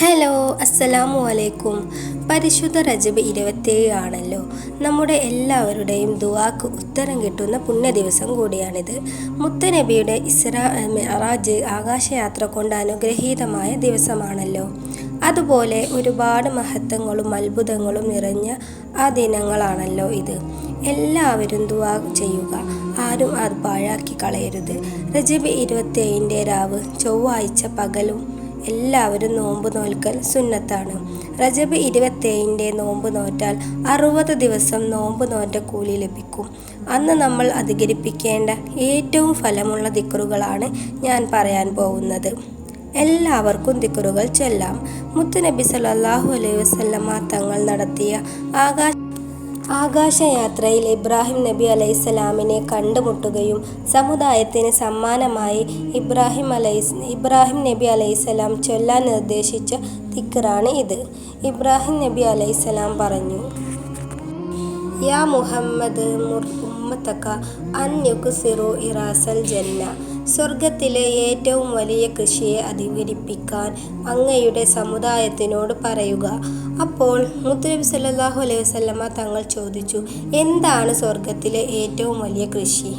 Hello അസ്സലാമു അലൈക്കും. പരിശുദ്ധ രജബ് ഇരുപത്തേഴ് ആണല്ലോ. നമ്മുടെ എല്ലാവരുടെയും ദുവാക്ക് ഉത്തരം കിട്ടുന്ന പുണ്യ ദിവസം കൂടിയാണിത്. മുത്തനബിയുടെ ഇസ്രാ മെറാജ് ആകാശയാത്ര കൊണ്ട് അനുഗ്രഹീതമായ ദിവസമാണല്ലോ. അതുപോലെ ഒരുപാട് മഹത്വങ്ങളും അത്ഭുതങ്ങളും നിറഞ്ഞ ആ ദിനങ്ങളാണല്ലോ ഇത്. എല്ലാവരും ദുവാ ചെയ്യുക. ആരും അത് പാഴാക്കി കളയരുത്. രജബ് ഇരുപത്തേഴിന്റെ രാവ് ചൊവ്വാഴ്ച പകലും എല്ലാവരും നോമ്പ് നോൽക്കൽ സുന്നത്താണ്. റജബ് ഇരുപത്തേഴിന്റെ നോമ്പ് നോറ്റാൽ അറുപത് ദിവസം നോമ്പ് നോറ്റ കൂലി ലഭിക്കും. അന്ന് നമ്മൾ അധികരിപ്പിക്കേണ്ട ഏറ്റവും ഫലമുള്ള ദിക്കറുകളാണ് ഞാൻ പറയാൻ പോകുന്നത്. എല്ലാവർക്കും ദിക്കറുകൾ ചൊല്ലാം. മുത്തുനബി സല്ലല്ലാഹു അലൈഹി വസല്ലമ തങ്ങൾ നടത്തിയ ആകാശ ആകാശയാത്രയിൽ ഇബ്രാഹിം നബി അലൈഹിസ്സലാമിനെ കണ്ടുമുട്ടുകയും സമുദായത്തിന് സമ്മാനമായി ഇബ്രാഹിം അലൈസ് ഇബ്രാഹിം നബി അലൈഹിസ്സലാം ചൊല്ലാൻ നിർദ്ദേശിച്ച തിക്കറാണ് ഇത്. ഇബ്രാഹിം നബി അലൈഹിസ്സലാം പറഞ്ഞു യാ മുഹമ്മദ് മുർ ഉമ്മത്തക്ക അൻ യുക്സിറു ഇറാസൽ ജന്ന സ്വർഗത്തിലെ ഏറ്റവും വലിയ കൃഷിയെ അധികരിപ്പിക്കാൻ അങ്ങയുടെ സമുദായത്തിനോട് പറയുക. അപ്പോൾ മുത്തുനബി സല്ലാഹു അലൈഹി വസല്ലമ തങ്ങൾ ചോദിച്ചു എന്താണ് സ്വർഗത്തിലെ ഏറ്റവും വലിയ കൃഷി?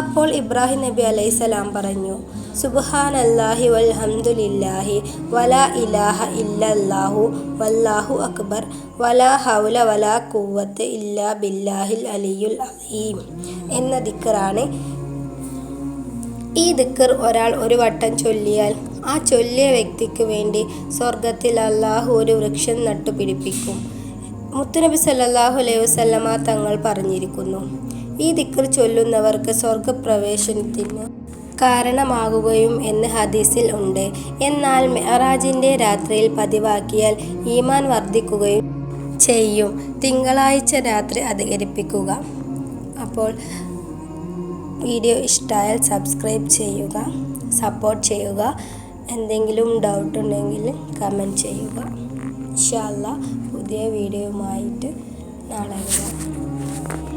അപ്പോൾ ഇബ്രാഹിം നബി അലൈഹി സ്വലാം പറഞ്ഞു സുബ്ഹാനല്ലാഹി വൽഹംദുലില്ലാഹി വലാ ഇലാഹ ഇല്ലല്ലാഹു വല്ലാഹു അക്ബർ വലാ ഹൗല വലാ കൂവത്ത് ഇല്ലാ ബില്ലാഹിൽ അലിയുൽ അലീം എന്ന ദിക്കറാണ് ഈ ദിക്കർ ഒരാൾ ഒരു വട്ടം ചൊല്ലിയാൽ ആ ചൊല്ലിയ വ്യക്തിക്ക് വേണ്ടി സ്വർഗത്തിൽ അള്ളാഹു ഒരു വൃക്ഷം നട്ടുപിടിപ്പിക്കും. മുത്തുനബി സല്ലാഹു അലൈഹി വസല്ലമ തങ്ങൾ പറഞ്ഞിരിക്കുന്നു ഈ ദിക്കർ ചൊല്ലുന്നവർക്ക് സ്വർഗപ്രവേശനത്തിന് കാരണമാകുകയും എന്ന് ഹദീസിൽ ഉണ്ട്. എന്നാൽ മെഹറാജിന്റെ രാത്രിയിൽ പതിവാക്കിയാൽ ഈമാൻ വർദ്ധിക്കുകയും ചെയ്യും. തിങ്കളാഴ്ച രാത്രി അധികരിപ്പിക്കുക. അപ്പോൾ വീഡിയോ ഇഷ്ടമായാൽ സബ്സ്ക്രൈബ് ചെയ്യുക സപ്പോർട്ട് ചെയ്യുക. എന്തെങ്കിലും ഡൗട്ട് ഉണ്ടെങ്കിൽ കമന്റ് ചെയ്യുക. ഇൻഷാല്ല പുതിയ വീഡിയോയുമായിട്ട് നാളെ വരാം.